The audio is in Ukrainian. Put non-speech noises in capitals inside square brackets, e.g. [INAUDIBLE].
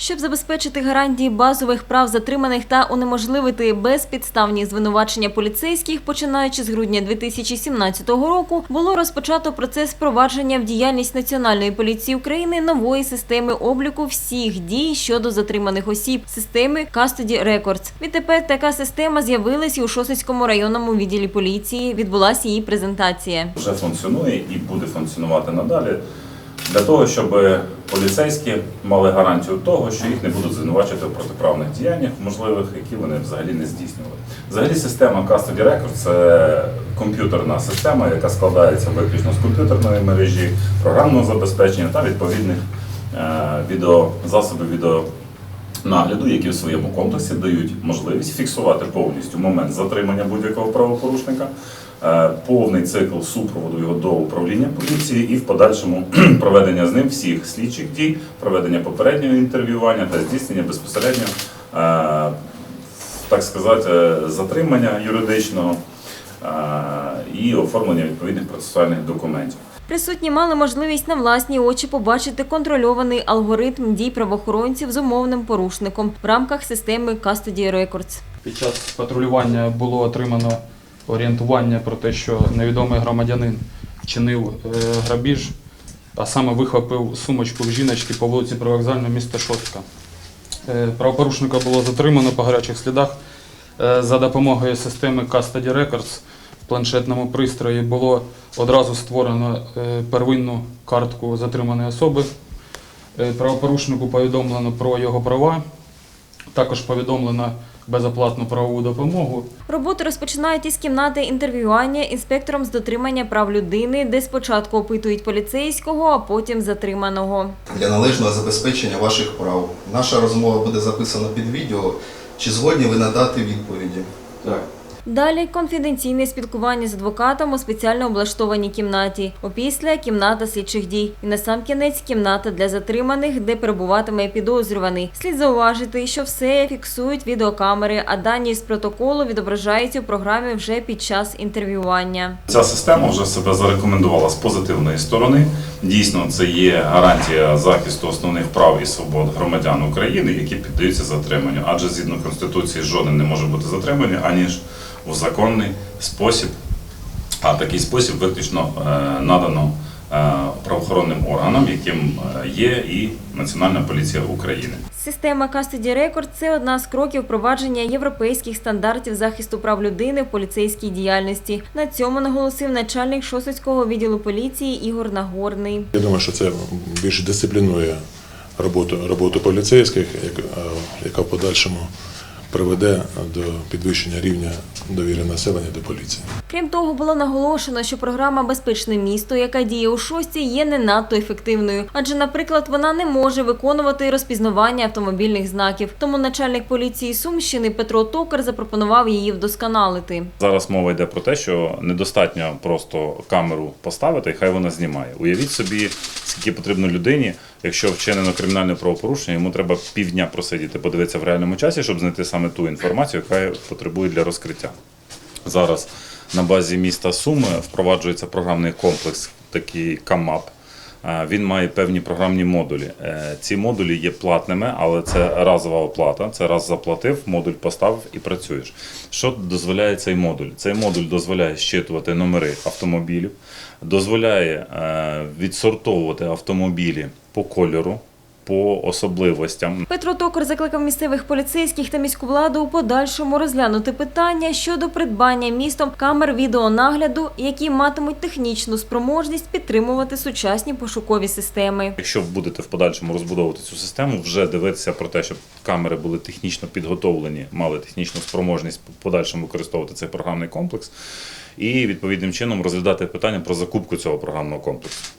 Щоб забезпечити гарантії базових прав затриманих та унеможливити безпідставні звинувачення поліцейських, починаючи з грудня 2017 року, було розпочато процес впровадження в діяльність Національної поліції України нової системи обліку всіх дій щодо затриманих осіб системи Custody Records. Відтепер така система з'явилась і у Шосицькому районному відділі поліції. Відбулася її презентація. вже функціонує і буде функціонувати надалі для того, щоб поліцейські мали гарантію того, що їх не будуть звинувачувати в протиправних діяннях, можливих, які вони взагалі не здійснювали. Взагалі, система Custody Record – це комп'ютерна система, яка складається виключно з комп'ютерної мережі, програмного забезпечення та відповідних е, відео, засобів відео нагляду, які в своєму комплексі дають можливість фіксувати повністю момент затримання будь-якого правопорушника, е, повний цикл супроводу його до управління поліції і в подальшому [CLEARS THROAT] проведення з ним всіх слідчих дій, проведення попереднього інтерв'ювання та здійснення безпосередньо, е, так сказати, затримання юридичного е, і оформлення відповідних процесуальних документів. Присутні мали можливість на власні очі побачити контрольований алгоритм дій правоохоронців з умовним порушником в рамках системи Custody Records. Під час патрулювання було отримано орієнтування про те, що невідомий громадянин вчинив е, грабіж, а саме вихопив сумочку в жіночки по вулиці Привокзальна, міста Шостка. Е, Правопорушника було затримано по гарячих слідах. Е, За допомогою системи Custody Records планшетному пристрої було одразу створено е, первинну картку затриманої особи. Е, Правопорушнику повідомлено про його права. Також повідомлено безоплатну правову допомогу. Роботу розпочинають із кімнати інтерв'ювання інспектором з дотримання прав людини, де спочатку опитують поліцейського, а потім затриманого. для належного забезпечення ваших прав. Наша розмова буде записана під відео. Чи згодні ви надати відповіді? Так. Далі конфіденційне спілкування з адвокатом у спеціально облаштованій кімнаті. Опісля кімната слідчих дій. І насамкінець кімната для затриманих, де перебуватиме підозрюваний. Слід зауважити, що все фіксують відеокамери, а дані з протоколу відображаються в програмі вже під час інтерв'ювання. Ця система вже себе зарекомендувала з позитивної сторони. Дійсно, це є гарантія захисту основних прав і свобод громадян України, які піддаються затриманню. Адже згідно конституції жоден не може бути затриманий аніж у законний спосіб. А такий спосіб виключно е, надано е, правоохоронним органам, яким е, є і Національна поліція України. Система Custody Record – це одна з кроків впровадження європейських стандартів захисту прав людини в поліцейській діяльності. На цьому наголосив начальник Шосицького відділу поліції Ігор Нагорний. Я думаю, що це більш дисциплінує роботу, роботу поліцейських, як- яка в подальшому приведе до підвищення рівня довіри населення до поліції. Крім того, було наголошено, що програма Безпечне місто, яка діє у шості, є не надто ефективною, адже, наприклад, вона не може виконувати розпізнавання автомобільних знаків. Тому начальник поліції Сумщини Петро Токар запропонував її вдосконалити. Зараз мова йде про те, що недостатньо просто камеру поставити, і хай вона знімає. Уявіть собі, скільки потрібно людині, якщо вчинено кримінальне правопорушення, йому треба півдня просидіти, подивитися в реальному часі, щоб знайти саме ту інформацію, яка потребує для розкриття. Зараз на базі міста Суми впроваджується програмний комплекс, такий КАМАП. Е, Він має певні програмні модулі. Е, Ці модулі є платними, але це разова оплата. Це раз заплатив, модуль поставив і працюєш. Що дозволяє цей модуль? Цей модуль дозволяє щитувати номери автомобілів, дозволяє е, відсортовувати автомобілі по кольору, по особливостям. Петро Токар закликав місцевих поліцейських та міську владу у подальшому розглянути питання щодо придбання містом камер відеонагляду, які матимуть технічну спроможність підтримувати сучасні пошукові системи. Якщо будете в подальшому розбудовувати цю систему, вже дивитися про те, щоб камери були технічно підготовлені, мали технічну спроможність в подальшому використовувати цей програмний комплекс, і відповідним чином розглядати питання про закупку цього програмного комплексу.